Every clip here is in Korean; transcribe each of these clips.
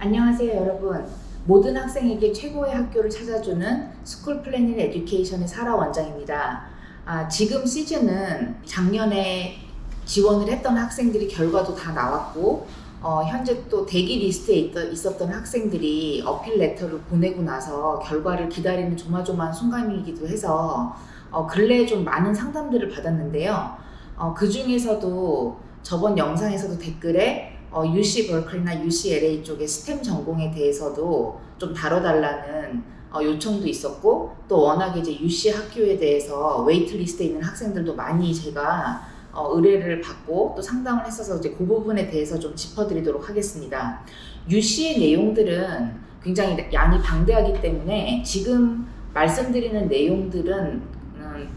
안녕하세요, 여러분. 모든 학생에게 최고의 학교를 찾아주는 스쿨 플래닝 에듀케이션의 사라 원장입니다. 아, 지금 시즌은 작년에 지원을 했던 학생들이 결과도 다 나왔고, 어, 현재 또 대기 리스트에 있, 있었던 학생들이 어필 레터를 보내고 나서 결과를 기다리는 조마조마한 순간이기도 해서 어, 근래에 좀 많은 상담들을 받았는데요. 어, 그 중에서도 저번 영상에서도 댓글에 어, UC 버클리나 UCLA 쪽의 스템 전공에 대해서도 좀 다뤄달라는 어, 요청도 있었고 또 워낙에 이제 UC 학교에 대해서 웨이트리스트에 있는 학생들도 많이 제가 어, 의뢰를 받고 또 상담을 했어서 이제 그 부분에 대해서 좀 짚어드리도록 하겠습니다. UC의 내용들은 굉장히 양이 방대하기 때문에 지금 말씀드리는 내용들은 음,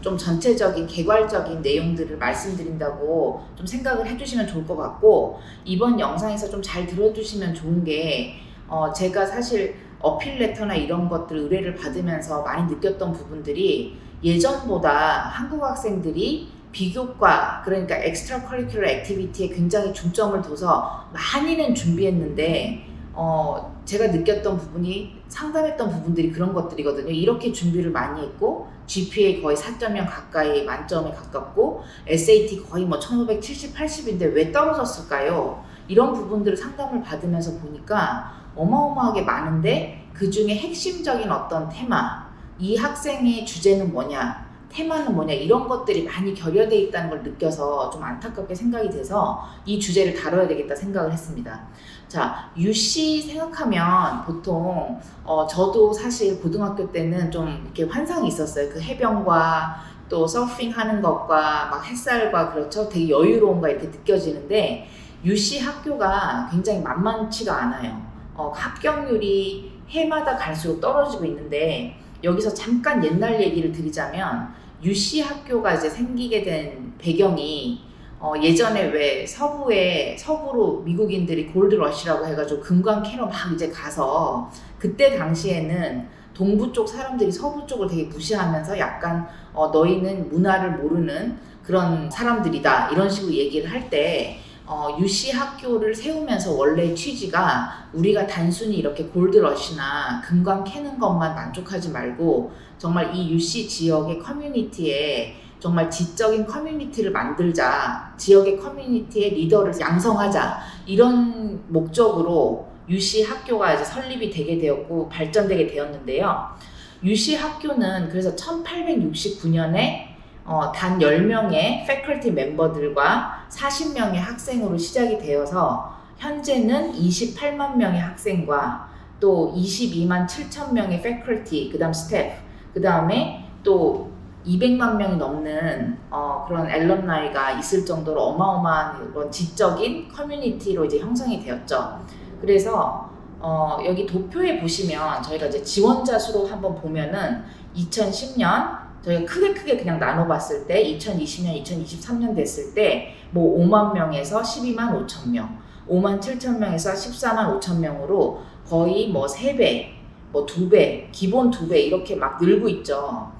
좀 전체적인 개괄적인 내용들을 말씀드린다고 좀 생각을 해주시면 좋을 것 같고 이번 영상에서 좀 잘 들어주시면 좋은 게 어, 제가 사실 어필 레터나 이런 것들 의뢰를 받으면서 많이 느꼈던 부분들이 예전보다 한국 학생들이 비교과 그러니까 엑스트라 커리큘러 액티비티에 굉장히 중점을 둬서 많이는 준비했는데 어, 제가 느꼈던 부분이 상담했던 부분들이 그런 것들이거든요. 이렇게 준비를 많이 했고 GPA 거의 4.0 가까이 만점에 가깝고 SAT 거의 뭐 1570, 80인데 왜 떨어졌을까요? 이런 부분들을 상담을 받으면서 보니까 어마어마하게 많은데 그 중에 핵심적인 어떤 테마, 이 학생의 주제는 뭐냐, 테마는 뭐냐 이런 것들이 많이 결여돼 있다는 걸 느껴서 좀 안타깝게 생각이 돼서 이 주제를 다뤄야 되겠다 생각을 했습니다. 자, UC 생각하면 보통 어, 저도 사실 고등학교 때는 좀 이렇게 환상이 있었어요. 그 해변과 또 서핑 하는 것과 막 햇살과 그렇죠. 되게 여유로움과 이렇게 느껴지는데 UC 학교가 굉장히 만만치가 않아요. 어, 합격률이 해마다 갈수록 떨어지고 있는데 여기서 잠깐 옛날 얘기를 드리자면 UC 학교가 이제 생기게 된 배경이 어, 예전에 왜 서부에 서부로 미국인들이 골드러시라고 해가지고 금광 캐러 막 이제 가서 그때 당시에는 동부 쪽 사람들이 서부 쪽을 되게 무시하면서 약간 어, 너희는 문화를 모르는 그런 사람들이다. 이런 식으로 얘기를 할때 어, UC 학교를 세우면서 원래 취지가 우리가 단순히 이렇게 골드러시나 금광 캐는 것만 만족하지 말고 정말 이 UC 지역의 커뮤니티에 정말 지적인 커뮤니티를 만들자, 지역의 커뮤니티의 리더를 양성하자, 이런 목적으로 UC 학교가 이제 설립이 되게 되었고 발전되게 되었는데요. UC 학교는 그래서 1869년에 어, 단 10명의 패컬티 멤버들과 40명의 학생으로 시작이 되어서 현재는 28만 명의 학생과 또 22만 7천 명의 패컬티, 그 다음 스태프, 그 다음에 또 200만 명이 넘는 어, 그런 앨럼나이가 있을 정도로 어마어마한 그런 지적인 커뮤니티로 이제 형성이 되었죠. 그래서 어, 여기 도표에 보시면 저희가 이제 지원자 수로 한번 보면은 2010년 저희가 크게 크게 그냥 나눠봤을 때 2020년, 2023년 됐을 때 뭐 5만 명에서 12만 5천 명, 5만 7천 명에서 14만 5천 명으로 거의 뭐 3배, 뭐 2배, 기본 2배 이렇게 막 늘고 있죠.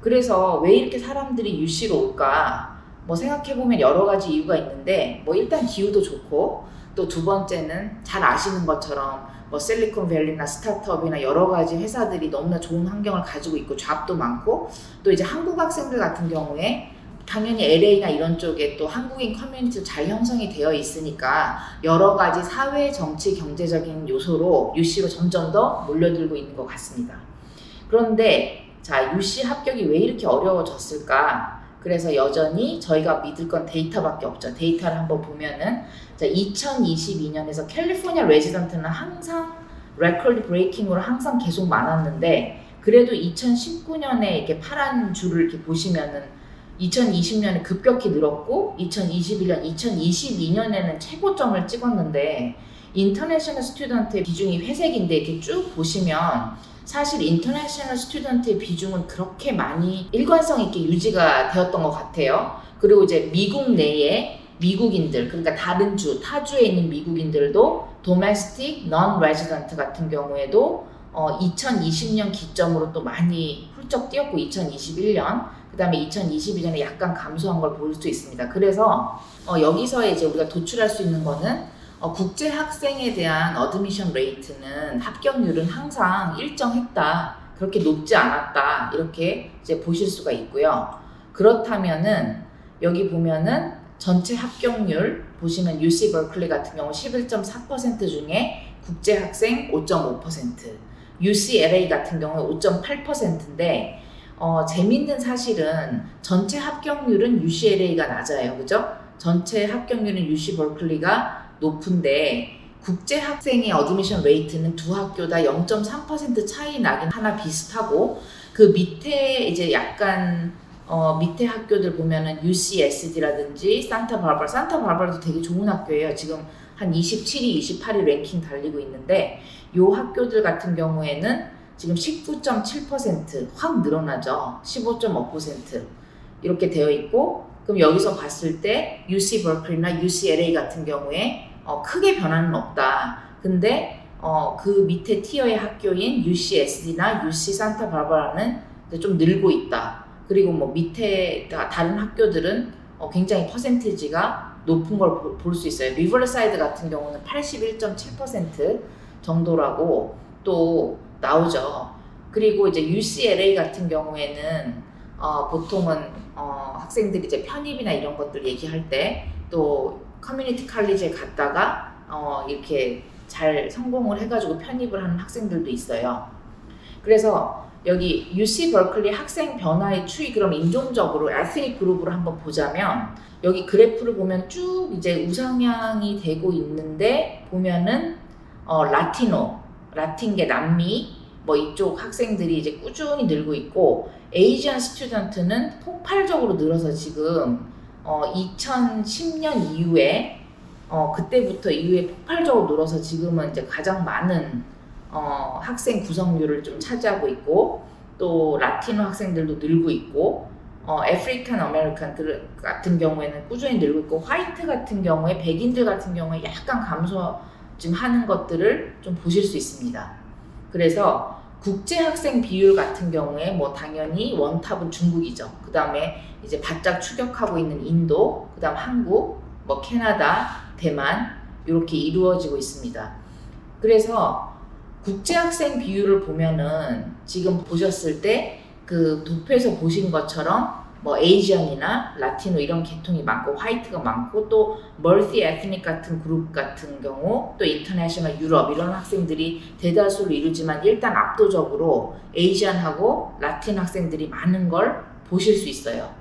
그래서 왜 이렇게 사람들이 유시로 올까? 뭐 생각해보면 여러 가지 이유가 있는데 뭐 일단 기후도 좋고 또 두 번째는 잘 아시는 것처럼 뭐 실리콘밸리나 스타트업이나 여러 가지 회사들이 너무나 좋은 환경을 가지고 있고 잡도 많고 또 이제 한국 학생들 같은 경우에 당연히 LA나 이런 쪽에 또 한국인 커뮤니티 잘 형성이 되어 있으니까 여러 가지 사회, 정치, 경제적인 요소로 UC로 점점 더 몰려들고 있는 것 같습니다. 그런데 자, UC 합격이 왜 이렇게 어려워졌을까? 그래서 여전히 저희가 믿을 건 데이터밖에 없죠. 데이터를 한번 보면은 자, 2022년에서 캘리포니아 레지던트는 항상 레코드 브레이킹으로 항상 계속 많았는데 그래도 2019년에 이렇게 파란 줄을 이렇게 보시면은 2020년에 급격히 늘었고 2021년, 2022년에는 최고점을 찍었는데 인터내셔널 스튜던트의 비중이 회색인데 이렇게 쭉 보시면 사실 인터내셔널 스튜던트의 비중은 그렇게 많이 일관성 있게 유지가 되었던 것 같아요. 그리고 이제 미국 내에 미국인들 그러니까 다른 주 타주에 있는 미국인들도 도메스틱 non resident 같은 경우에도 어, 2020년 기점으로 또 많이 훌쩍 뛰었고 2021년 그 다음에 2022년에 약간 감소한 걸 볼 수 있습니다. 그래서 어, 여기서 이제 우리가 도출할 수 있는 거는 어, 국제 학생에 대한 어드미션 레이트는 합격률은 항상 일정했다. 그렇게 높지 않았다. 이렇게 이제 보실 수가 있고요. 그렇다면은 여기 보면은 전체 합격률 보시면 UC 버클리 같은 경우 11.4% 중에 국제 학생 5.5%, UCLA 같은 경우 5.8%인데 어, 재밌는 사실은 전체 합격률은 UCLA가 낮아요. 그죠? 전체 합격률은 UC 버클리가 높은데 국제 학생의 어드미션 레이트는 두 학교 다 0.3% 차이 나긴 하나 비슷하고 그 밑에 이제 약간 어, 밑에 학교들 보면은 UCSD라든지 산타바바라, 산타바바라도 되게 좋은 학교예요. 지금 한 27위, 28위 랭킹 달리고 있는데 요 학교들 같은 경우에는 지금 19.7%확 늘어나죠. 15.5% 이렇게 되어 있고 그럼 여기서 봤을 때 UC 버클리나 UCLA 같은 경우에 어, 크게 변화는 없다. 근데 어, 그 밑에 티어의 학교인 UCSD나 UC 산타바바라는 좀 늘고 있다. 그리고 뭐 밑에 다- 다른 학교들은 어, 굉장히 퍼센티지가 높은 걸 볼 수 있어요. 리버사이드 같은 경우는 81.7% 정도라고 또 나오죠. 그리고 이제 UCLA 같은 경우에는 어, 보통은 어, 학생들이 이제 편입이나 이런 것들 얘기할 때또 커뮤니티 칼리지에 갔다가 어, 이렇게 잘 성공을 해가지고 편입을 하는 학생들도 있어요. 그래서 여기 UC 버클리 학생 변화의 추이 그럼 인종적으로 에스닉 그룹으로 한번 보자면 여기 그래프를 보면 쭉 이제 우상향이 되고 있는데 보면은 어, 라티노, 라틴계 남미 뭐 이쪽 학생들이 이제 꾸준히 늘고 있고 에이지안 스튜던트는 폭발적으로 늘어서 지금 어, 2010년 이후에 어, 그때부터 이후에 폭발적으로 늘어서 지금은 이제 가장 많은 어, 학생 구성률을 좀 차지하고 있고 또 라티노 학생들도 늘고 있고 어, 아프리칸 아메리칸 들 같은 경우에는 꾸준히 늘고 있고 화이트 같은 경우에 백인들 같은 경우에 약간 감소 좀 하는 것들을 좀 보실 수 있습니다. 그래서 국제 학생 비율 같은 경우에 뭐 당연히 원탑은 중국이죠. 그 다음에 이제 바짝 추격하고 있는 인도, 그 다음 한국, 뭐 캐나다, 대만 이렇게 이루어지고 있습니다. 그래서 국제 학생 비율을 보면은 지금 보셨을 때 그 도표에서 보신 것처럼 뭐 에이지언이나 라티노 이런 계통이 많고 화이트가 많고 또 멀티 에트닉 같은 그룹 같은 경우 또 인터내셔널 유럽 이런 학생들이 대다수를 이루지만 일단 압도적으로 에이지안하고 라틴 학생들이 많은 걸 보실 수 있어요.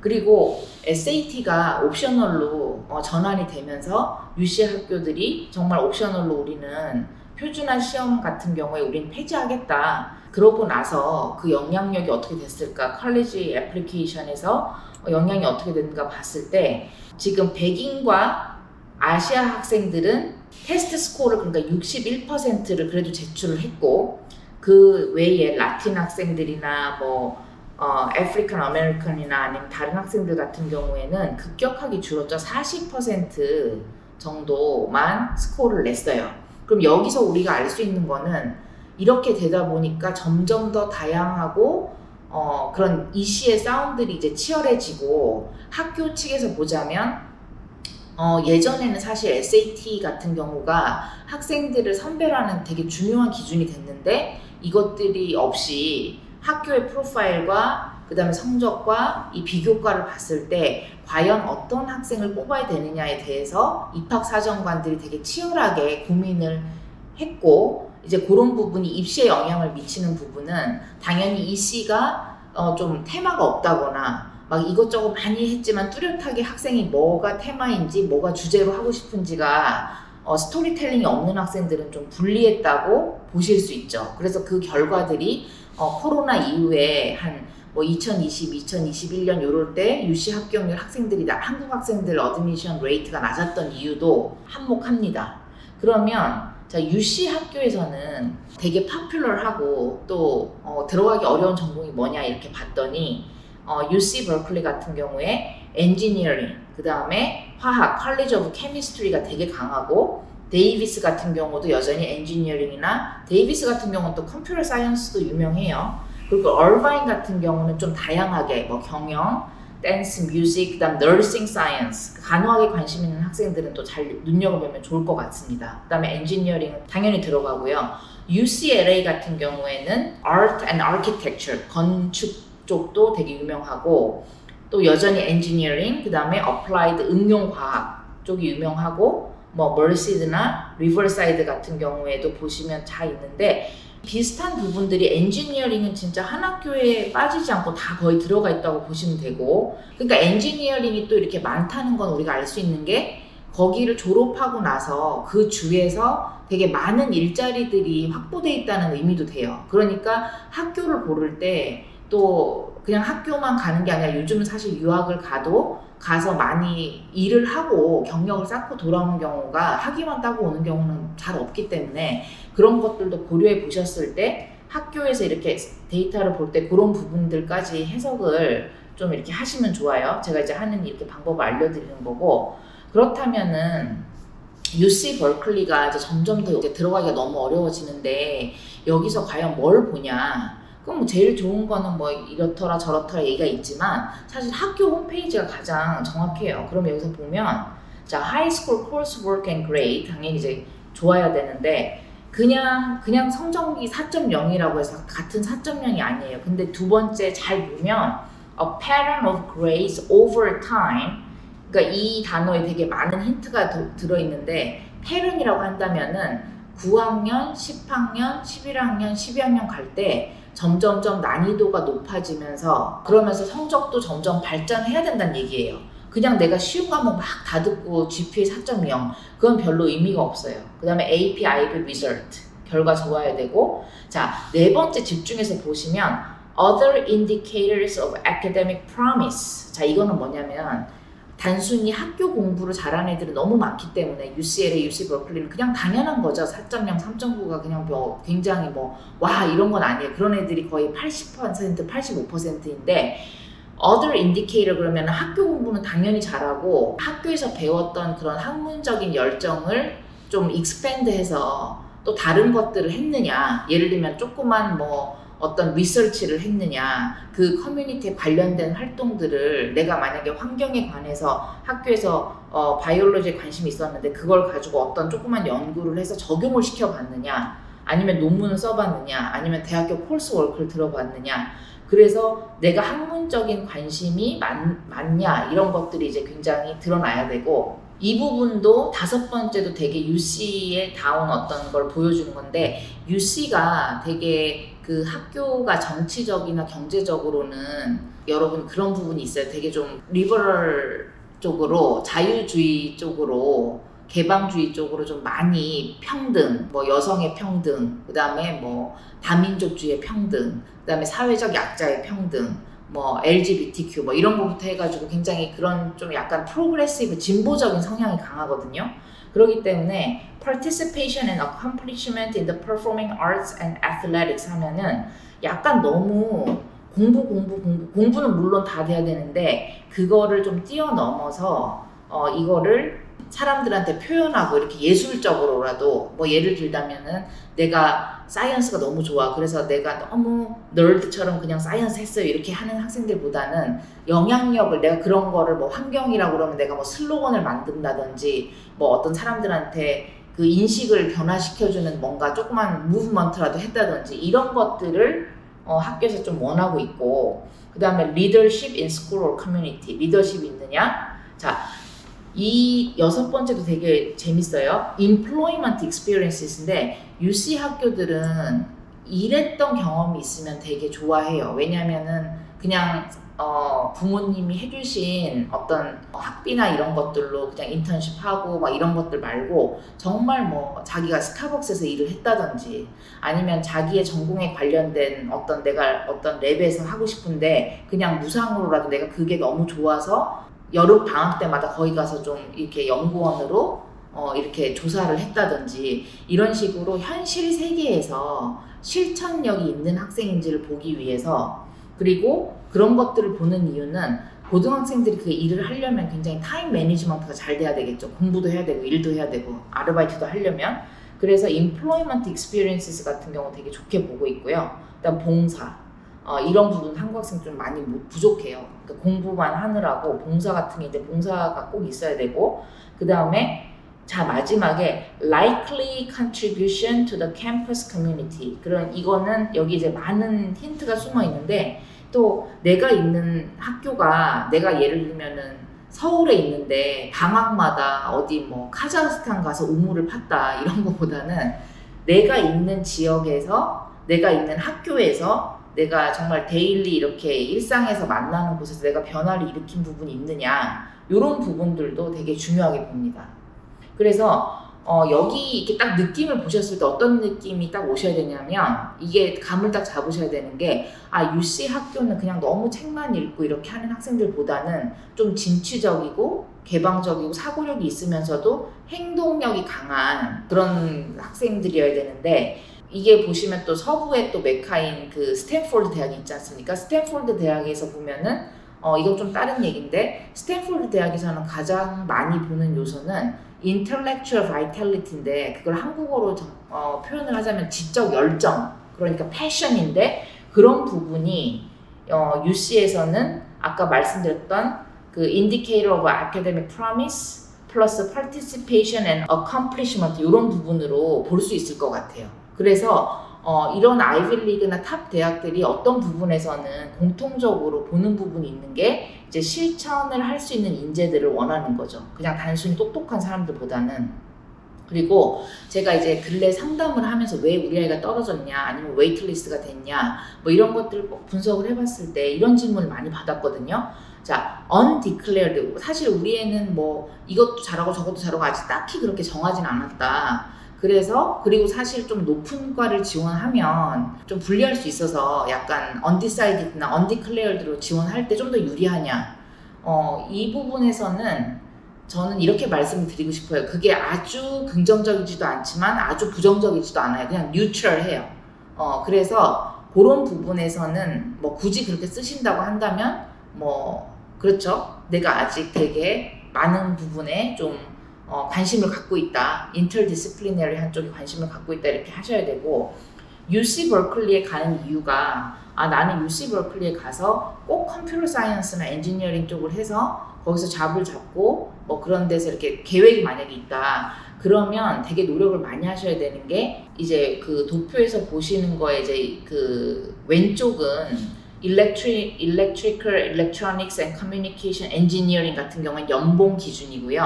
그리고 SAT가 옵셔널로 어, 전환이 되면서 UC 학교들이 정말 옵셔널로 우리는 표준화 시험 같은 경우에 우리는 폐지하겠다. 그러고 나서 그 영향력이 어떻게 됐을까? 컬리지 애플리케이션에서 어, 영향이 어떻게 됐는가 봤을 때 지금 백인과 아시아 학생들은 테스트 스코어를 그러니까 61%를 그래도 제출을 했고 그 외에 라틴 학생들이나 뭐 어, 아프리칸 아메리칸이나 아니면 다른 학생들 같은 경우에는 급격하게 줄었죠. 40% 정도만 스코어를 냈어요. 그럼 여기서 우리가 알 수 있는 거는 이렇게 되다 보니까 점점 더 다양하고 어, 그런 이시의 싸움들이 이제 치열해지고 학교 측에서 보자면 어, 예전에는 사실 SAT 같은 경우가 학생들을 선별하는 되게 중요한 기준이 됐는데 이것들이 없이 학교의 프로파일과 그 다음에 성적과 이 비교과를 봤을 때 과연 어떤 학생을 뽑아야 되느냐에 대해서 입학사정관들이 되게 치열하게 고민을 했고 이제 그런 부분이 입시에 영향을 미치는 부분은 당연히 이 씨가 어, 좀 테마가 없다거나 막 이것저것 많이 했지만 뚜렷하게 학생이 뭐가 테마인지 뭐가 주제로 하고 싶은지가 어, 스토리텔링이 없는 학생들은 좀 불리했다고 보실 수 있죠. 그래서 그 결과들이 어, 코로나 이후에 한 뭐 2020, 2021년 요럴 때 유시 합격률 학생들이 나, 한국 학생들 어드미션 레이트가 낮았던 이유도 한몫합니다. 그러면 자 유시 학교에서는 되게 파퓰러하고 또 어, 들어가기 어려운 전공이 뭐냐 이렇게 봤더니 어, UC 버클리 같은 경우에 엔지니어링 그 다음에 화학 컬리지 오브 케미스트리가 되게 강하고 데이비스 같은 경우도 여전히 엔지니어링이나 데이비스 같은 경우는 또 컴퓨터 사이언스도 유명해요. 그리고 얼바인 같은 경우는 좀 다양하게 뭐 경영, 댄스, 뮤직, 그다음 nursing science 간호학에 관심 있는 학생들은 또 잘 눈여겨보면 좋을 것 같습니다. 그다음에 엔지니어링은 당연히 들어가고요. UCLA 같은 경우에는 art and architecture 건축 쪽도 되게 유명하고 또 여전히 엔지니어링 그다음에 applied 응용 과학 쪽이 유명하고 뭐 머시드나 리버사이드 같은 경우에도 보시면 다 있는데 비슷한 부분들이 엔지니어링은 진짜 한 학교에 빠지지 않고 다 거의 들어가 있다고 보시면 되고 그러니까 엔지니어링이 또 이렇게 많다는 건 우리가 알 수 있는 게 거기를 졸업하고 나서 그 주에서 되게 많은 일자리들이 확보돼 있다는 의미도 돼요. 그러니까 학교를 고를 때또 그냥 학교만 가는 게 아니라 요즘은 사실 유학을 가도 가서 많이 일을 하고 경력을 쌓고 돌아오는 경우가 학위만 따고 오는 경우는 잘 없기 때문에 그런 것들도 고려해 보셨을 때 학교에서 이렇게 데이터를 볼 때 그런 부분들까지 해석을 좀 이렇게 하시면 좋아요. 제가 이제 하는 이렇게 방법을 알려드리는 거고 그렇다면은 UC 버클리가 이제 점점 더 이제 들어가기가 너무 어려워지는데 여기서 과연 뭘 보냐? 그럼 뭐 제일 좋은 거는 뭐 이렇더라 저렇더라 얘기가 있지만 사실 학교 홈페이지가 가장 정확해요. 그럼 여기서 보면 자 하이스쿨 coursework and grade 당연히 이제 좋아야 되는데 그냥 그냥 성적이 4.0이라고 해서 같은 4.0이 아니에요. 근데 두 번째 잘 보면 a pattern of grades over time 그러니까 이 단어에 되게 많은 힌트가 도- 들어있는데 패런이라고 한다면은 9학년, 10학년, 11학년, 12학년 갈 때 점점점 난이도가 높아지면서 그러면서 성적도 점점 발전해야 된다는 얘기예요. 그냥 내가 쉬운 과목 막 다 듣고 GPA 4.0 그건 별로 의미가 없어요. 그 다음에 AP, IB result 결과 좋아야 되고 자네 번째 집중해서 보시면 other indicators of academic promise 자 이거는 뭐냐면 단순히 학교 공부를 잘하는 애들이 너무 많기 때문에 UCLA, UC 버클리는 그냥 당연한 거죠. 4.0, 3.9가 그냥 뭐 굉장히 뭐 와 이런 건 아니에요. 그런 애들이 거의 80%, 85%인데 other indicator 그러면 학교 공부는 당연히 잘하고 학교에서 배웠던 그런 학문적인 열정을 좀 expand해서 또 다른 것들을 했느냐 예를 들면 조그만 뭐 어떤 리서치를 했느냐 그 커뮤니티에 관련된 활동들을 내가 만약에 환경에 관해서 학교에서 어, 바이올로지에 관심이 있었는데 그걸 가지고 어떤 조그만 연구를 해서 적용을 시켜봤느냐 아니면 논문을 써봤느냐 아니면 대학교 콜스 워크를 들어봤느냐. 그래서 내가 학문적인 관심이 많, 많냐 이런 것들이 이제 굉장히 드러나야 되고 이 부분도 다섯 번째도 되게 UC에 다운 어떤 걸 보여주는 건데 UC가 되게 그 학교가 정치적이나 경제적으로는 여러분 그런 부분이 있어요. 되게 좀 리버럴 쪽으로 자유주의 쪽으로 개방주의 쪽으로 좀 많이 평등, 뭐 여성의 평등, 그 다음에 뭐 다민족주의 평등, 그 다음에 사회적 약자의 평등, 뭐 LGBTQ 뭐 이런 거부터 해가지고 굉장히 그런 좀 약간 프로그레시브 진보적인 성향이 강하거든요. 그렇기 때문에 participation and accomplishment in the performing arts and athletics 하면은 약간 너무 공부 공부 공부 공부는 물론 다 돼야 되는데 그거를 좀 뛰어넘어서 어 이거를 사람들한테 표현하고 이렇게 예술적으로라도 뭐 예를 들자면은 내가 사이언스가 너무 좋아. 그래서 내가 너무 널드처럼 그냥 사이언스 했어요. 이렇게 하는 학생들보다는 영향력을 내가 그런 거를 뭐 환경이라고 그러면 내가 뭐 슬로건을 만든다든지 뭐 어떤 사람들한테 그 인식을 변화시켜주는 뭔가 조그만 무브먼트라도 했다든지 이런 것들을 어, 학교에서 좀 원하고 있고 그 다음에 리더십 in school or community. 리더십이 있느냐? 자 이 여섯 번째도 되게 재밌어요. employment experiences인데 UC 학교들은 일했던 경험이 있으면 되게 좋아해요. 왜냐면은 그냥 어, 부모님이 해주신 어떤 학비나 이런 것들로 그냥 인턴십 하고 막 이런 것들 말고 정말 뭐 자기가 스타벅스에서 일을 했다든지 아니면 자기의 전공에 관련된 어떤 내가 어떤 랩에서 하고 싶은데 그냥 무상으로라도 내가 그게 너무 좋아서 여름 방학 때마다 거기 가서 좀 이렇게 연구원으로 어, 이렇게 조사를 했다든지 이런 식으로 현실 세계에서 실천력이 있는 학생인지를 보기 위해서 그리고 그런 것들을 보는 이유는 고등학생들이 그 일을 하려면 굉장히 타임 매니지먼트가 잘 돼야 되겠죠. 공부도 해야 되고 일도 해야 되고 아르바이트도 하려면 그래서 employment experiences 같은 경우 되게 좋게 보고 있고요. 그다음 봉사 어, 이런 부분 한국 학생 좀 많이 못- 부족해요. 그러니까 공부만 하느라고 봉사 같은 게 이제 봉사가 꼭 있어야 되고 그 다음에 자 마지막에 likely contribution to the campus community 그런 이거는 여기 이제 많은 힌트가 숨어 있는데 또 내가 있는 학교가 내가 예를 들면은 서울에 있는데 방학마다 어디 뭐 카자흐스탄 가서 우물을 팠다 이런 거보다는 내가 있는 지역에서 내가 있는 학교에서 내가 정말 데일리 이렇게 일상에서 만나는 곳에서 내가 변화를 일으킨 부분이 있느냐 이런 부분들도 되게 중요하게 봅니다. 그래서 어, 여기 이렇게 딱 느낌을 보셨을 때 어떤 느낌이 딱 오셔야 되냐면 이게 감을 딱 잡으셔야 되는 게 아, UC 학교는 그냥 너무 책만 읽고 이렇게 하는 학생들보다는 좀 진취적이고 개방적이고 사고력이 있으면서도 행동력이 강한 그런 학생들이어야 되는데 이게 보시면 또 서부에 또 메카인 그 스탠포드 대학이 있지 않습니까? 스탠포드 대학에서 보면은 어 이건 좀 다른 얘기인데 스탠포드 대학에서는 가장 많이 보는 요소는 intellectual vitality인데 그걸 한국어로 정- 어, 표현을 하자면 지적 열정 그러니까 패션인데 그런 부분이 어, UC에서는 아까 말씀드렸던 그 indicator of academic promise 플러스 participation and accomplishment 이런 부분으로 볼 수 있을 것 같아요. 그래서 어, 이런 아이빌리그나 탑 대학들이 어떤 부분에서는 공통적으로 보는 부분이 있는 게 이제 실천을 할 수 있는 인재들을 원하는 거죠. 그냥 단순히 똑똑한 사람들보다는. 그리고 제가 이제 근래 상담을 하면서 왜 우리 아이가 떨어졌냐, 아니면 웨이트리스트가 됐냐, 뭐 이런 것들을 꼭 분석을 해봤을 때 이런 질문을 많이 받았거든요. 자, undeclared. 사실 우리 애는 뭐 이것도 잘하고 저것도 잘하고 아직 딱히 그렇게 정하진 않았다. 그래서 그리고 사실 좀 높은 과를 지원하면 좀 불리할 수 있어서 약간 undecided나 undeclared로 지원할 때 좀 더 유리하냐. 어, 이 부분에서는 저는 이렇게 말씀을 드리고 싶어요. 그게 아주 긍정적이지도 않지만 아주 부정적이지도 않아요. 그냥 뉴트럴해요. 어, 그래서 그런 부분에서는 뭐 굳이 그렇게 쓰신다고 한다면 뭐 그렇죠. 내가 아직 되게 많은 부분에 좀 어, 관심을 갖고 있다. 인터디스플리너리 한쪽에 관심을 갖고 있다. 이렇게 하셔야 되고 UC 버클리에 가는 이유가 아 나는 UC 버클리에 가서 꼭 컴퓨터 사이언스나 엔지니어링 쪽을 해서 거기서 잡을 잡고 뭐 그런 데서 이렇게 계획이 만약에 있다. 그러면 되게 노력을 많이 하셔야 되는 게 이제 그 도표에서 보시는 거에 이제 그 왼쪽은 Electric, Electrical, Electronics and Communication Engineering 같은 경우는 연봉 기준이고요.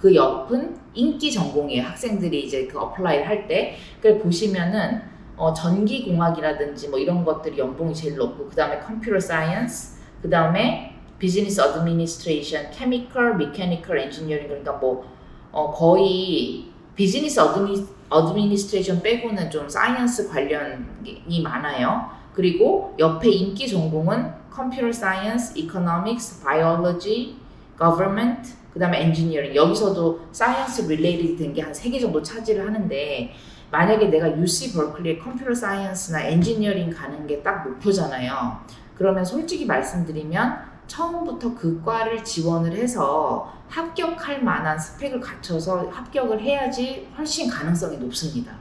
그 옆은 인기 전공이에요. 학생들이 이제 그 어플라이를 할 때. 그걸 보시면은 어, 전기공학이라든지 뭐 이런 것들이 연봉이 제일 높고 그 다음에 컴퓨터 사이언스, 그 다음에 비즈니스 어드미니스트레이션, 케미컬, 미케니컬 엔지니어링 그러니까 뭐 어, 거의 비즈니스 어드미, 어드미니스트레이션 빼고는 좀 사이언스 관련이 많아요. 그리고 옆에 인기 전공은 컴퓨터 사이언스, 이코노믹스, 바이올로지, government, 그 다음에 엔지니어링 여기서도 사이언스 릴레이드 된 게 한 세 개 정도 차지를 하는데 만약에 내가 UC 버클리에 컴퓨터 사이언스나 엔지니어링 가는 게 딱 목표잖아요. 그러면 솔직히 말씀드리면 처음부터 그 과를 지원을 해서 합격할 만한 스펙을 갖춰서 합격을 해야지 훨씬 가능성이 높습니다.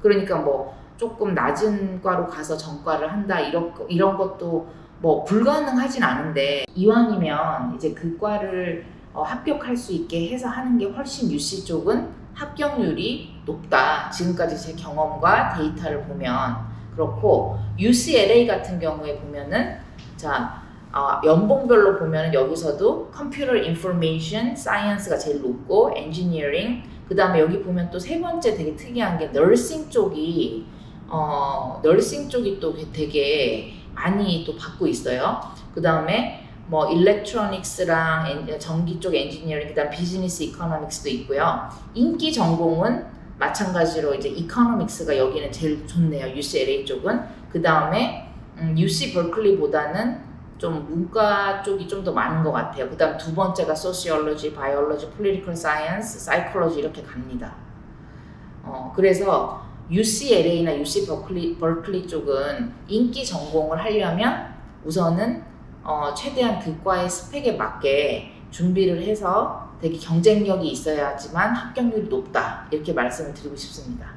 그러니까 뭐 조금 낮은 과로 가서 전과를 한다 이런 거- 이런 것도 뭐 불가능하진 않은데 이왕이면 이제 그 과를 어, 합격할 수 있게 해서 하는 게 훨씬 UC 쪽은 합격률이 높다. 지금까지 제 경험과 데이터를 보면 그렇고 UCLA 같은 경우에 보면은 자 어, 연봉별로 보면은 여기서도 컴퓨터 인포메이션 사이언스가 제일 높고 엔지니어링 그 다음에 여기 보면 또 세 번째 되게 특이한 게 너싱 쪽이 어 너싱 쪽이 또 되게 많이 또 받고 있어요. 그 다음에 뭐 일렉트로닉스랑 엔- 전기 쪽 엔지니어링 그다음 비즈니스 이코노믹스도 있고요. 인기 전공은 마찬가지로 이제 이코노믹스가 여기는 제일 좋네요. UCLA 쪽은 그 다음에 음, UC 버클리보다는 좀 문과 쪽이 좀 더 많은 것 같아요. 그 다음 두 번째가 소시올로지, 바이올로지, 폴리티컬 사이언스, 사이콜로지 이렇게 갑니다. 어, 그래서 UCLA나 UC 버클리, 버클리 쪽은 인기 전공을 하려면 우선은 어, 최대한 그 과의 스펙에 맞게 준비를 해서 되게 경쟁력이 있어야지만 합격률이 높다 이렇게 말씀을 드리고 싶습니다.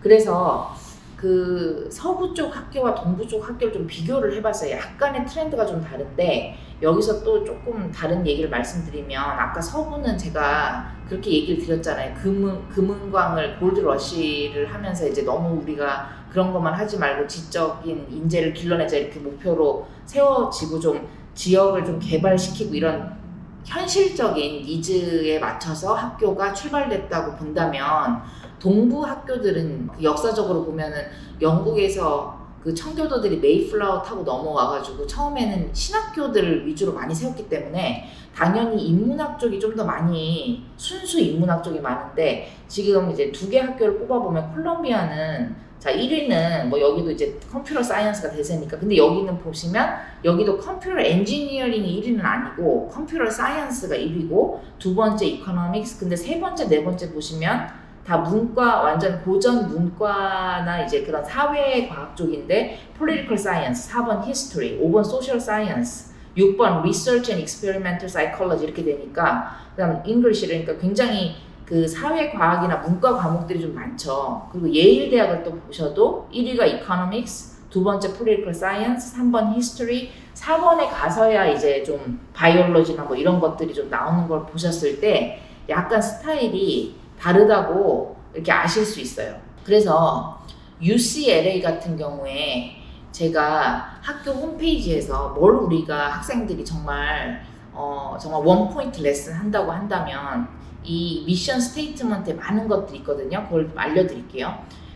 그래서 그 서부 쪽 학교와 동부 쪽 학교를 좀 비교를 해봤어요. 약간의 트렌드가 좀 다른데 여기서 또 조금 다른 얘기를 말씀드리면 아까 서부는 제가 그렇게 얘기를 드렸잖아요. 금은 금은광을 골드러시를 하면서 이제 너무 우리가 그런 것만 하지 말고 지적인 인재를 길러내자 이렇게 목표로 세워지고 좀 지역을 좀 개발시키고 이런 현실적인 니즈에 맞춰서 학교가 출발됐다고 본다면 동부 학교들은 그 역사적으로 보면은 영국에서 그 청교도들이 메이플라워 타고 넘어와가지고 처음에는 신학교들을 위주로 많이 세웠기 때문에 당연히 인문학 쪽이 좀 더 많이 순수 인문학 쪽이 많은데 지금 이제 두 개 학교를 뽑아보면 콜롬비아는 자 1위는 뭐 여기도 이제 컴퓨터 사이언스가 대세니까 근데 여기는 보시면 여기도 컴퓨터 엔지니어링이 1위는 아니고 컴퓨터 사이언스가 1위고 두 번째 이코노믹스 근데 세 번째 네 번째 보시면 다 문과 완전 고전 문과나 이제 그런 사회 과학 쪽인데 political science 4번 history 5번 social science 6번 research and experimental psychology 이렇게 되니까 그다음 English 그러니까 굉장히 그 사회 과학이나 문과 과목들이 좀 많죠. 그리고 예일 대학을 또 보셔도 1위가 economics, 두 번째 political science, 3번 history, 4번에 가서야 이제 좀 바이올로지나 뭐 이런 것들이 좀 나오는 걸 보셨을 때 약간 스타일이 다르다고 이렇게 아실 수 있어요. 그래서 UCLA 같은 경우에 제가 학교 홈페이지에서 뭘 우리가 학생들이 정말 어, 정말 원 포인트 레슨 한다고 한다면 이 미션 스테이트먼트에 많은 것들이 있거든요. 그걸 좀 알려드릴게요.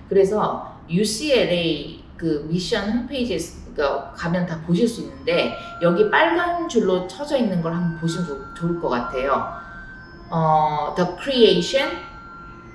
그래서 UCLA 그 미션 홈페이지에 그러니까 가면 다 보실 수 있는데 여기 빨간 줄로 쳐져 있는 걸 한번 보시면 좋- 좋을 것 같아요. 어, the creation,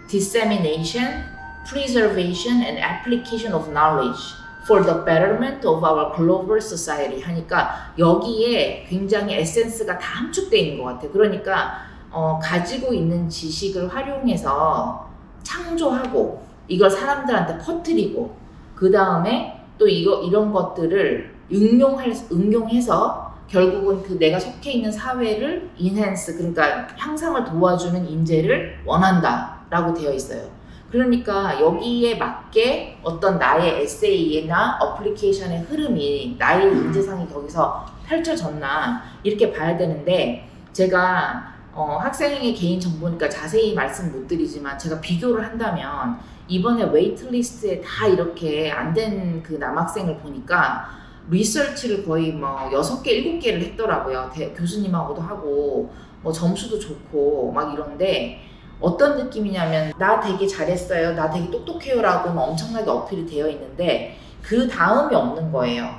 dissemination, preservation, and application of knowledge for the betterment of our global society 하니까 여기에 굉장히 에센스가 다 함축되어 있는 것 같아요. 그러니까 어, 가지고 있는 지식을 활용해서 창조하고 이걸 사람들한테 퍼뜨리고 그 다음에 또 이거 이런 것들을 응용할 응용해서 결국은 그 내가 속해 있는 사회를 인핸스 그러니까 향상을 도와주는 인재를 원한다 라고 되어 있어요. 그러니까 여기에 맞게 어떤 나의 에세이나 어플리케이션의 흐름이 나의 인재상이 거기서 펼쳐졌나 이렇게 봐야 되는데 제가 어, 학생의 개인 정보니까 자세히 말씀 못 드리지만 제가 비교를 한다면 이번에 웨이트리스트에 다 이렇게 안 된 그 남학생을 보니까 리서치를 거의 뭐 여섯 개 일곱 개를 했더라고요. 대- 교수님하고도 하고 뭐 점수도 좋고 막 이런데 어떤 느낌이냐면 나 되게 잘했어요. 나 되게 똑똑해요라고는 엄청나게 어필이 되어 있는데 그 다음이 없는 거예요.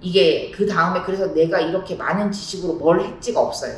이게 그 다음에 그래서 내가 이렇게 많은 지식으로 뭘 했지가 없어요.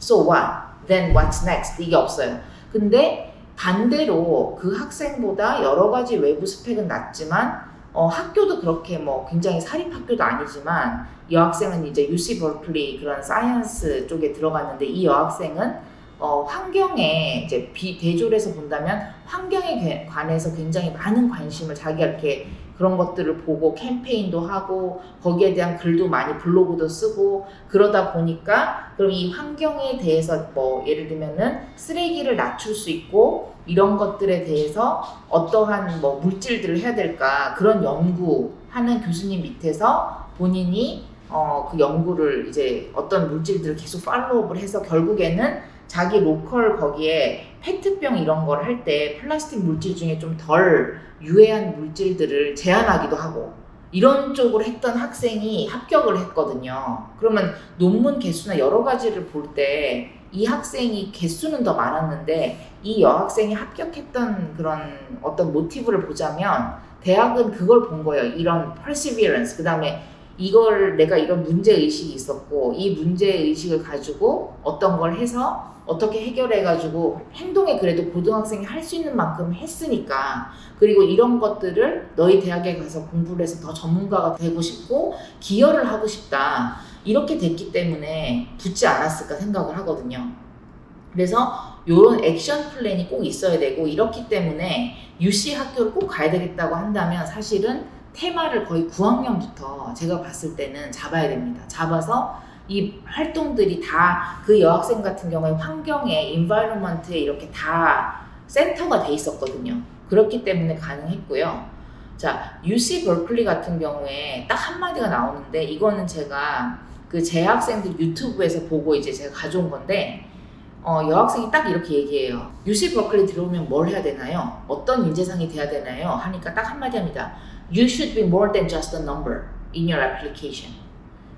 So what? Then what's next? 이게 없어요. 근데 반대로 그 학생보다 여러 가지 외부 스펙은 낮지만 어, 학교도 그렇게 뭐 굉장히 사립 학교도 아니지만 이 여학생은 이제 UC 버클리 그런 사이언스 쪽에 들어갔는데 이 여학생은 어, 환경에 이제 비 대졸에서 본다면 환경에 게- 관해서 굉장히 많은 관심을 자기가 이렇게 그런 것들을 보고 캠페인도 하고 거기에 대한 글도 많이 블로그도 쓰고 그러다 보니까 그럼 이 환경에 대해서 뭐 예를 들면은 쓰레기를 낮출 수 있고 이런 것들에 대해서 어떠한 뭐 물질들을 해야 될까 그런 연구하는 교수님 밑에서 본인이 어 그 연구를 이제 어떤 물질들을 계속 팔로우업을 해서 결국에는 자기 로컬 거기에 페트병 이런 걸 할 때 플라스틱 물질 중에 좀 덜 유해한 물질들을 제한하기도 하고 이런 쪽으로 했던 학생이 합격을 했거든요. 그러면 논문 개수나 여러 가지를 볼 때 이 학생이 개수는 더 많았는데 이 여학생이 합격했던 그런 어떤 모티브를 보자면 대학은 그걸 본 거예요. 이런 perseverance. 그 다음에 이걸 내가 이런 문제 의식이 있었고 이 문제 의식을 가지고 어떤 걸 해서 어떻게 해결해 가지고 행동에 그래도 고등학생이 할 수 있는 만큼 했으니까 그리고 이런 것들을 너희 대학에 가서 공부를 해서 더 전문가가 되고 싶고 기여를 하고 싶다 이렇게 됐기 때문에 붙지 않았을까 생각을 하거든요. 그래서 이런 액션 플랜이 꼭 있어야 되고 이렇기 때문에 UC 학교를 꼭 가야 되겠다고 한다면 사실은 테마를 거의 9학년부터 제가 봤을 때는 잡아야 됩니다. 잡아서 이 활동들이 다 그 여학생 같은 경우에 환경에, 인바이러먼트에 이렇게 다 센터가 돼 있었거든요. 그렇기 때문에 가능했고요. 자, UC 버클리 같은 경우에 딱 한마디가 나오는데 이거는 제가 그 재학생들 유튜브에서 보고 이제 제가 가져온 건데 어, 여학생이 딱 이렇게 얘기해요. UC 버클리 들어오면 뭘 해야 되나요? 어떤 인재상이 돼야 되나요? 하니까 딱 한마디 합니다. You should be more than just a number in your application.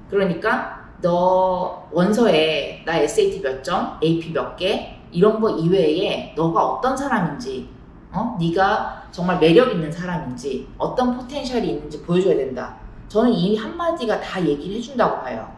그러니까 너 원서에 나 SAT 몇 점, AP 몇 개, 이런 거 이외에 너가 어떤 사람인지, 어? 네가 정말 매력 있는 사람인지, 어떤 포텐셜이 있는지 보여줘야 된다. 저는 이 한마디가 다 얘기를 해준다고 봐요.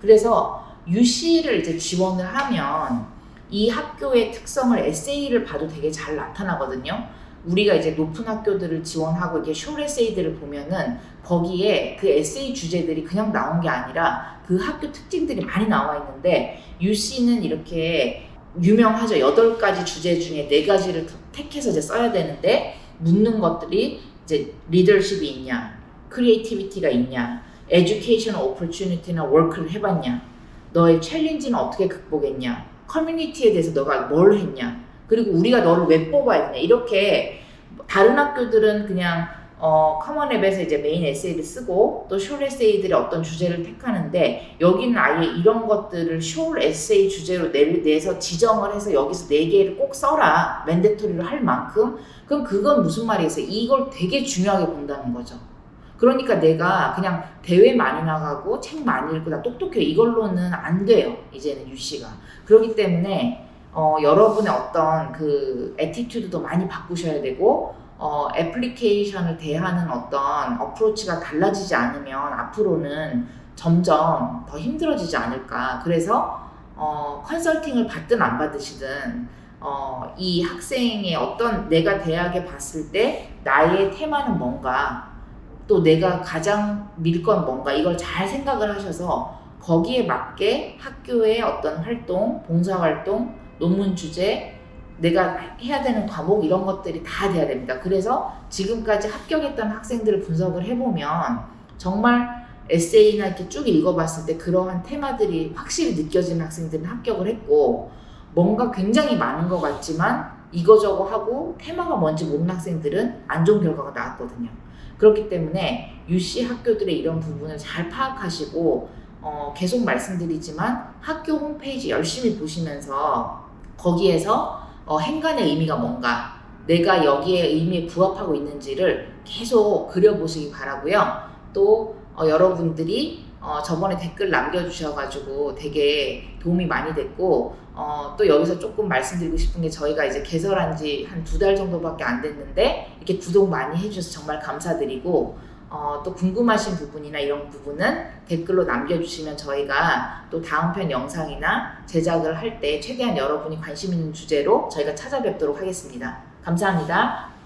그래서 UC를 이제 지원을 하면 이 학교의 특성을 에세이를 봐도 되게 잘 나타나거든요. 우리가 이제 높은 학교들을 지원하고 이렇게 숏 에세이들을 보면은 거기에 그 에세이 주제들이 그냥 나온 게 아니라 그 학교 특징들이 많이 나와 있는데 UC는 이렇게 유명하죠. 여덟 가지 주제 중에 네 가지를 택해서 이제 써야 되는데 묻는 것들이 이제 리더십이 있냐, 크리에이티비티가 있냐, 에듀케이션 오퍼튜니티나 워크를 해봤냐, 너의 챌린지는 어떻게 극복했냐, 커뮤니티에 대해서 너가 뭘 했냐, 그리고 우리가 너를 왜 뽑아야 되냐 이렇게 다른 학교들은 그냥 어, 커먼앱에서 이제 메인 에세이를 쓰고 또숄 에세이들의 어떤 주제를 택하는데 여기는 아예 이런 것들을 숄 에세이 주제로 내, 내서 지정을 해서 여기서 네 개를 꼭 써라 맨데토리로 할 만큼 그럼 그건 무슨 말이겠어요? 이걸 되게 중요하게 본다는 거죠. 그러니까 내가 그냥 대회 많이 나가고 책 많이 읽고 나 똑똑해 이걸로는 안 돼요. 이제는 유씨가 그렇기 때문에 어, 여러분의 어떤 그 에티튜드도 많이 바꾸셔야 되고 어, 애플리케이션을 대하는 어떤 어프로치가 달라지지 않으면 앞으로는 점점 더 힘들어지지 않을까. 그래서 어, 컨설팅을 받든 안 받으시든 어, 이 학생의 어떤 내가 대학에 봤을 때 나의 테마는 뭔가 또 내가 가장 밀 건 뭔가 이걸 잘 생각을 하셔서 거기에 맞게 학교의 어떤 활동, 봉사활동, 논문 주제, 내가 해야 되는 과목 이런 것들이 다 돼야 됩니다. 그래서 지금까지 합격했던 학생들을 분석을 해보면 정말 에세이나 이렇게 쭉 읽어봤을 때 그러한 테마들이 확실히 느껴지는 학생들은 합격을 했고 뭔가 굉장히 많은 것 같지만 이거저거 하고 테마가 뭔지 모르는 학생들은 안 좋은 결과가 나왔거든요. 그렇기 때문에 UC 학교들의 이런 부분을 잘 파악하시고 어, 계속 말씀드리지만 학교 홈페이지 열심히 보시면서 거기에서 어, 행간의 의미가 뭔가 내가 여기에 의미에 부합하고 있는지를 계속 그려보시기 바라고요. 또 어, 여러분들이 어, 저번에 댓글 남겨주셔가지고 되게 도움이 많이 됐고 어, 또 여기서 조금 말씀드리고 싶은 게 저희가 이제 개설한 지 한 두 달 정도밖에 안 됐는데 이렇게 구독 많이 해주셔서 정말 감사드리고 어, 또 궁금하신 부분이나 이런 부분은 댓글로 남겨주시면 저희가 또 다음 편 영상이나 제작을 할 때 최대한 여러분이 관심 있는 주제로 저희가 찾아뵙도록 하겠습니다. 감사합니다.